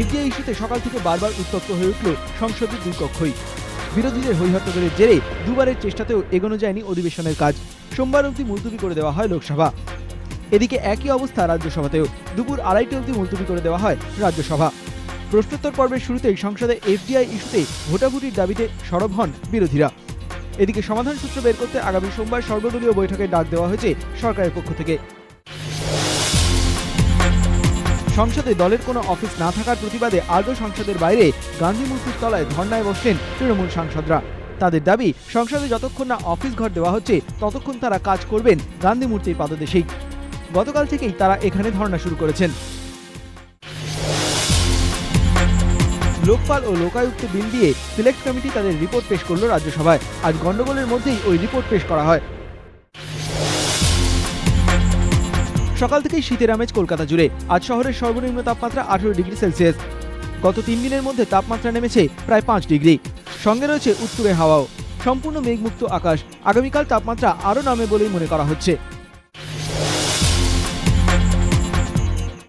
FDI ইস্যুতে সকাল থেকে বারবার উত্তপ্ত হয়ে উঠল সংসদের দুই কক্ষই। বিরোধীদের হৈহট্টগোলের জেরে দুবারের চেষ্টাতেও এগোনো যায়নি অধিবেশনের কাজ। সোমবার অবধি মুলতবি করে দেওয়া হয় লোকসভা। এদিকে একই অবস্থা রাজ্যসভাতেও। দুপুর আড়াইটে অবধি মুলতবি করে দেওয়া হয় রাজ্যসভা। প্রশ্নোত্তর পর্বের শুরুতেই সংসদে এফডিআই ইস্যুতে ভোটাভুটির দাবিতে সরব হন বিরোধীরা। এদিকে সমাধান সূত্র বের করতে আগামী সোমবার সর্বদলীয় বৈঠকে ডাক দেওয়া হয়েছে সরকারের পক্ষ থেকে। সংসদে দলের কোনো অফিস না থাকার প্রতিবাদে আজও সংসদের বাইরে গান্ধী মূর্তির তলায় ধর্নায় বসলেন তৃণমূল সাংসদরা। তাদের দাবি, সংসদে যতক্ষণ না অফিস ঘর দেওয়া হচ্ছে, ততক্ষণ তারা কাজ করবেন গান্ধী মূর্তির পাদদেশেই। গতকাল থেকেই তারা এখানে ধর্না শুরু করেছেন। লোকপাল ও লোকায়ুক্ত বিল দিয়ে সিলেক্ট কমিটি তাদের রিপোর্ট পেশ করল রাজ্যসভায়। আজ গণ্ডগোলের মধ্যেই ওই রিপোর্ট পেশ করা হয়। সকাল থেকেই শীতের আমেজ কলকাতা জুড়ে। আজ শহরের সর্বনিম্ন তাপমাত্রা আঠারো ডিগ্রি সেলসিয়াস। গত তিন দিনের মধ্যে তাপমাত্রা নেমেছে প্রায় পাঁচ ডিগ্রি। সঙ্গে রয়েছে উত্তুরে হাওয়াও। সম্পূর্ণ মেঘমুক্ত আকাশ। আগামীকাল তাপমাত্রা আরও নামে বলেই মনে করা হচ্ছে।